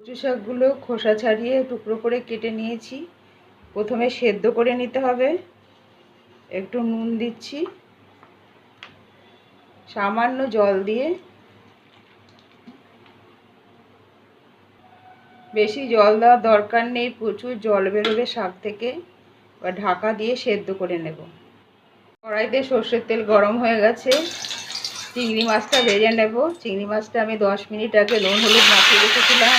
কচু শাকগুলো খোসা ছাড়িয়ে টুকরো করে কেটে নিয়েছি। প্রথমে সেদ্ধ করে নিতে হবে। একটু নুন দিচ্ছি। সামান্য জল দিয়ে। বেশি জল দেওয়ার দরকার নেই, প্রচুর জল বেরোবে শাক থেকে। এবার ঢাকা দিয়ে সেদ্ধ করে নেব। কড়াইতে সর্ষের তেল গরম হয়ে গেছে। চিংড়ি মাছটা ভেজে নেব। চিংড়ি মাছটা আমি দশ মিনিট আগে নুন হলুদ মাখিয়ে রেখেছিলাম।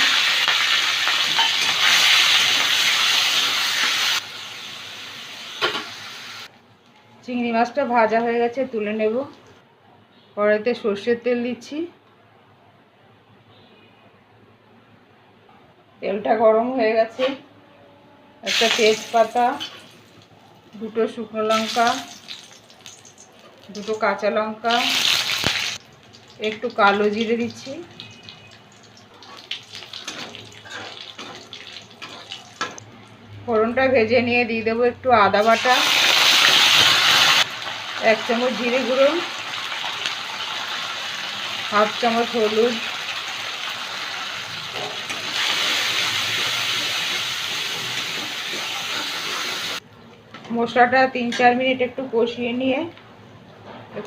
চিংড়ি মাছটা ভাজা হয়ে গেছে, তুলে নেব। কড়াইতে সর্ষের তেল দিচ্ছি। তেলটা গরম হয়ে গেছে। একটা তেজপাতা, দুটো শুকনো লঙ্কা, দুটো কাঁচা লঙ্কা, একটু কালো জিরে দিচ্ছি। ফোড়নটা ভেজে নিয়ে দিয়ে দেবো একটু আদা বাটা। এক চামচ জিরে গুঁড়ো, হাফ চামচ হলুদ, মশলাটা তিন চার মিনিট একটু কষিয়ে নিয়ে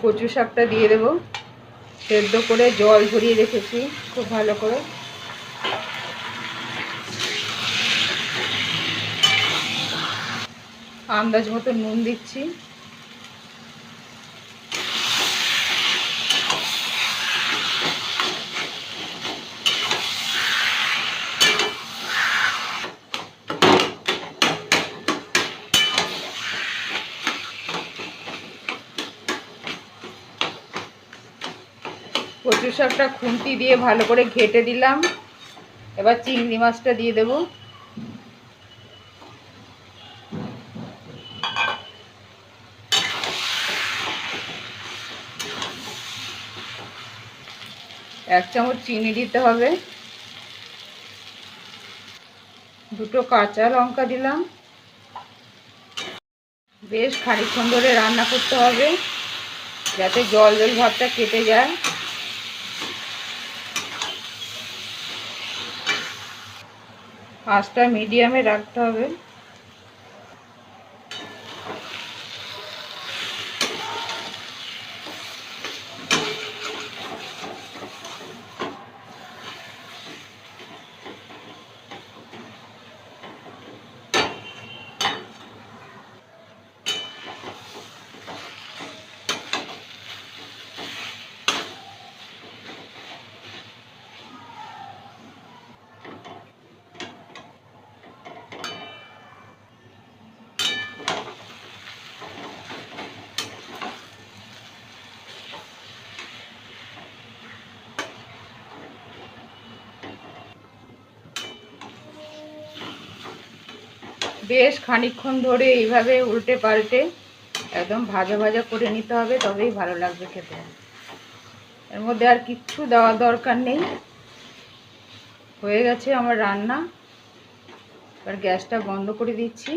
কচু শাকটা দিয়ে দেবো। সেদ্ধ করে জল ঝরিয়ে রেখেছি খুব ভালো করে। আন্দাজ মতো নুন দিচ্ছি। কচু শাকটা খুন্তি দিয়ে ভালো করে ঘেটে দিলাম। এবার চিংড়ি মাছটা দিয়ে দেব। এক চামচ চিনি দিতে হবে। দুটো কাঁচা লঙ্কা দিলাম। বেশ খানিক্ষণ ধরে রান্না করতে হবে, যাতে জল জল ভাবটা কেটে যায়। আঁচটা মিডিয়ামে রাখতে হবে। বেশ খানিক্ষণ ধরে এইভাবে উল্টে পাল্টে একদম ভাজা ভাজা করে নিতে হবে, তবেই ভালো লাগবে খেতে। এর মধ্যে আর কিচ্ছু দেওয়ার দরকার নেই। হয়ে গেছে আমার রান্না। এবার গ্যাসটা বন্ধ করে দিচ্ছি।